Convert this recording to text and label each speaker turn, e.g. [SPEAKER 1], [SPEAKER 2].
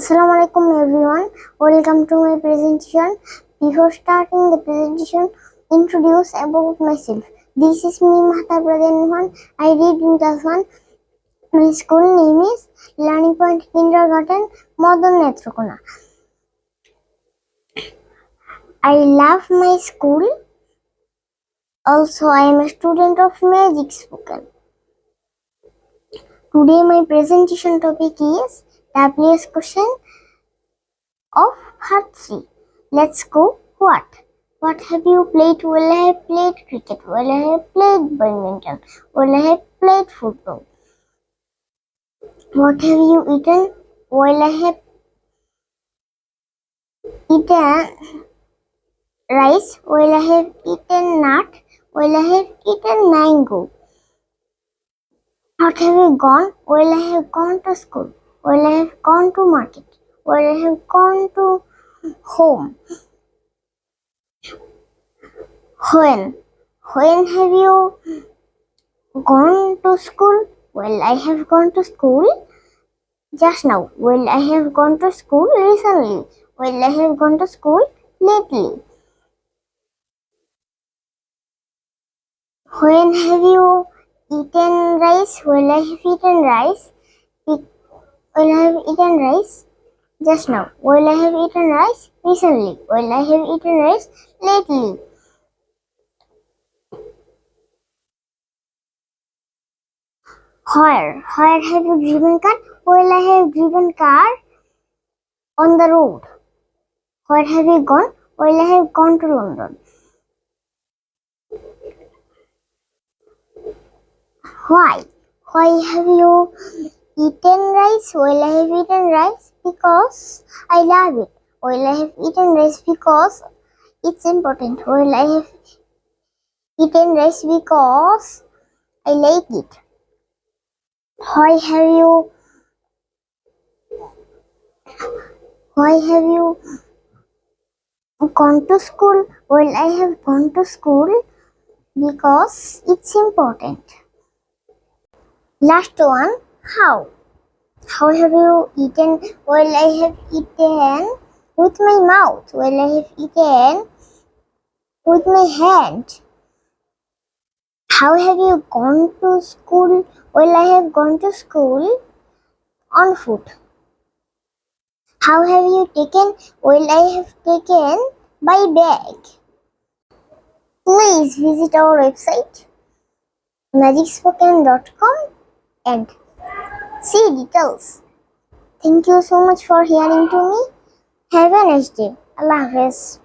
[SPEAKER 1] Assalamu alaikum everyone. Welcome to my presentation. Before starting the presentation, introduce about myself. This is me Mahta Pradhan I read in class 1. My school name is Learning Point Kindergarten, Madan Netrokona. I love my school. Also, I am a student of Magic Spoken. Today, my presentation topic is WS question of part 3. Let's go. What? What have you played? Well, I have played cricket. Well, I have played badminton. Well, I have played football. What have you eaten? Well, I have eaten rice. Well, I have eaten nut. Well, I have eaten mango. What have you gone? Well, I have gone to school. Well, I have gone to market. Well, I have gone to home. When? When have you gone to school? Well, I have gone to school just now. Well, I have gone to school recently. Well, I have gone to school lately. When have you eaten rice? Well, I have eaten rice. Well, I have eaten rice just now. Well, I have eaten rice recently. Well, I have eaten rice lately. Where? Where have you driven car? Well, I have driven car on the road. Where have you gone? Well, I have gone to London. Why? Why have you eaten rice? Well, I have eaten rice because I love it. Well, I have eaten rice because it's important. Well, I have eaten rice because I like it. Why have you? Why have you gone to school? Well, I have gone to school because it's important. Last one, how? How have you eaten? Well, I have eaten with my mouth. Well, I have eaten with my hand. How have you gone to school? Well, I have gone to school on foot. How have you taken? Well, I have taken by bag. Please visit our website magicspoken.com and see details. Thank you so much for hearing to me. Have a nice day. Allah Hafiz.